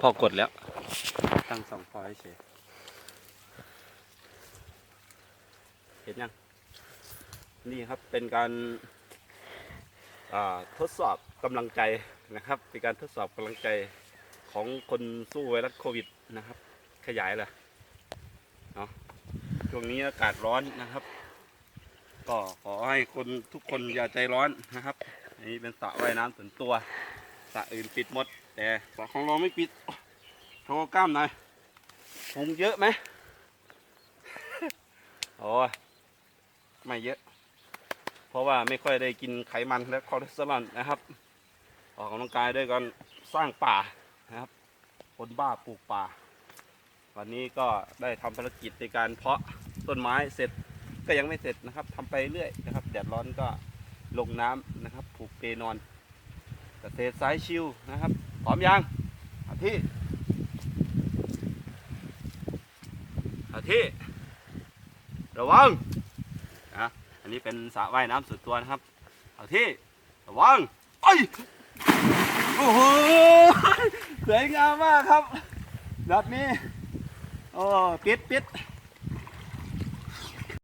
พอกดแล้ว ตั้งสองพอให้เฉยเห็นยัง นี่ครับเป็นการทดสอบกำลังใจนะครับ เป็นการทดสอบกำลังใจของคนสู้ไวรัสโควิดนะครับ ขยายเลยเนาะช่วงนี้อากาศร้อนนะครับ ก็ขอให้คนทุกคนอย่าใจร้อนนะครับนนี้เป็นสระว่ายน้ำส่วนตัว สระอื่นปิดหมด แต่สระของเราไม่ปิด โชว์กล้ามหน่อยพุงเยอะไหมโอ้ยไม่เยอะ เพราะว่าไม่ค่อยได้กินไขมันและคอเลสเตอรอลนะครับ ออกกำลังกายด้วยการสร้างป่านะครับ คนบ้าปลูกป่า วันนี้ก็ได้ทำภารกิจในการเพาะต้นไม้เสร็จก็ยังไม่เสร็จนะครับทำไปเรื่อยนะครับแดดร้อนก็ลงน้ำนะครับ ผูกเปนอน ษตรสายชิวนะครับพร้อมยังอาที่อาที่ระวังนะอันนี้เป็นสระว่ายน้ำส่วนตัวนะครับอาที่ระวังไอ้ยโอ้โหสวยงามมากครับแบบนี้โอ้ปิดปิด